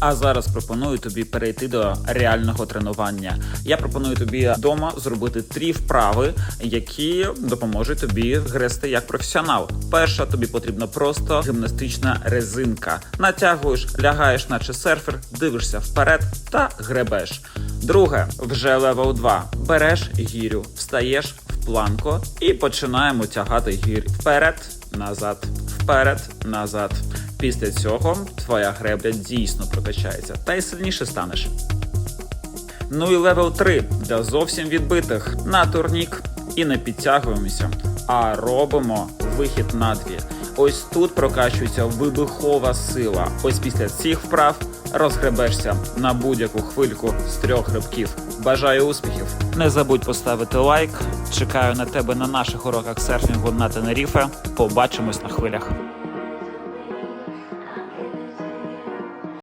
А зараз пропоную тобі перейти до реального тренування. Я пропоную тобі вдома зробити три вправи, які допоможуть тобі грести як професіонал. Перша тобі потрібна просто гімнастична резинка. Натягуєш, лягаєш, наче серфер, дивишся вперед та гребеш. Друге, вже левел 2. Береш гірю, встаєш в планку і починаємо тягати гір вперед, назад, вперед, назад. Після цього твоя гребля дійсно прокачається та й сильніше станеш. Ну і левел 3 для зовсім відбитих на турнік і не підтягуємося, а робимо вихід на дві. Ось тут прокачується вибухова сила. Ось після цих вправ розгребешся на будь-яку хвильку з трьох грибків. Бажаю успіхів! Не забудь поставити лайк. Чекаю на тебе на наших уроках серфінгу на Тенеріфе. Побачимось на хвилях.